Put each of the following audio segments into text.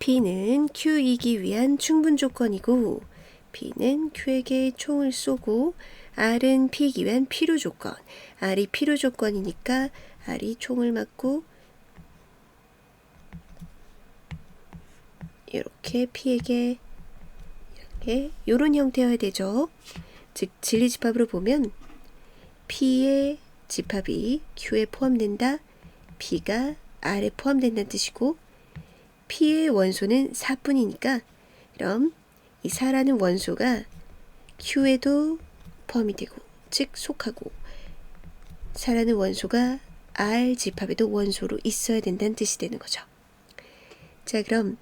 P는 Q이기 위한 충분 조건이고 P는 Q에게 총을 쏘고 R은 P이기 위한 필요 조건. R이 필요 조건이니까 R이 총을 맞고 이렇게 P에게 이렇게 이런 형태여야 되죠. 즉 진리 집합으로 보면 P의 집합이 Q에 포함된다. P가 R에 포함된다는 뜻이고 P의 원소는 4뿐이니까 그럼 이 4라는 원소가 Q에도 포함이 되고 즉 속하고 4라는 원소가 R 집합에도 원소로 있어야 된다는 뜻이 되는 거죠. 자 그럼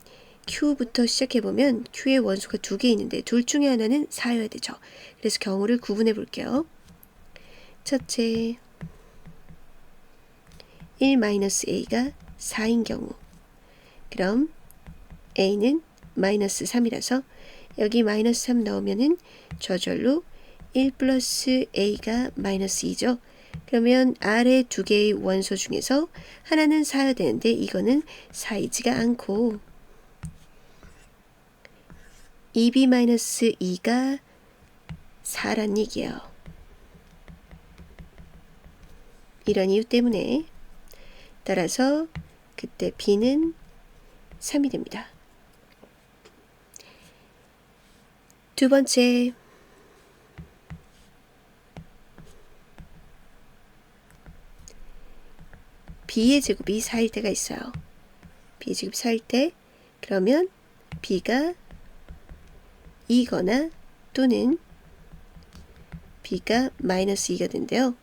Q부터 시작해보면 Q의 원소가 두 개 있는데 둘 중에 하나는 4여야 되죠. 그래서 경우를 구분해 볼게요. 첫째 1-A가 4인 경우 그럼 A는 마이너스 3이라서 여기 마이너스 3 넣으면은 저절로 1 플러스 A가 마이너스 2죠. 그러면 아래 두 개의 원소 중에서 하나는 4야 되는데 이거는 4이지가 않고 2b-2가 4란 얘기예요. 이런 이유 때문에 따라서 그때 b는 3이 됩니다. 두 번째 b의 제곱이 4일 때가 있어요. b의 제곱 4일 때 그러면 b가 2거나 또는 b가 마이너스 2가 된대요.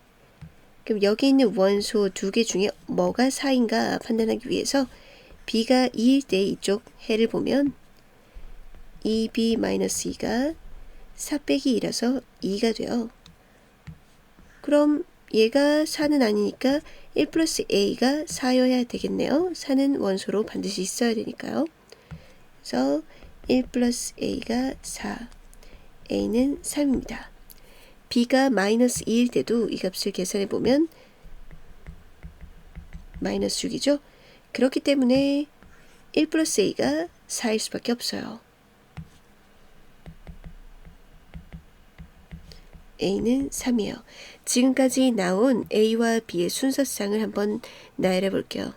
그럼 여기 있는 원소 두 개 중에 뭐가 4인가 판단하기 위해서 b가 2일 때 이쪽 해를 보면 2b-2가 4 빼기 2라서 2가 돼요. 그럼 얘가 4는 아니니까 1 플러스 a가 4여야 되겠네요. 4는 원소로 반드시 있어야 되니까요. 그래서 1 플러스 a가 4, a는 3입니다. b가 마이너스 2일 때도 이 값을 계산해 보면 마이너스 6이죠. 그렇기 때문에 1 플러스 a가 4일 수밖에 없어요. a는 3이에요. 지금까지 나온 a와 b의 순서상을 한번 나열해 볼게요.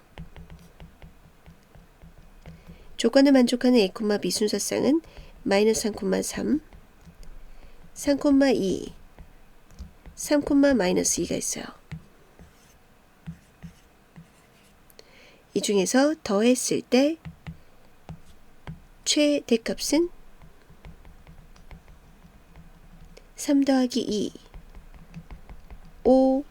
조건을 만족하는 a, b 순서상은 마이너스 3,3, 3,2, 3, 마이너스 2가 있어요. 이 중에서 더했을 때 최대값은 3 더하기 2, 5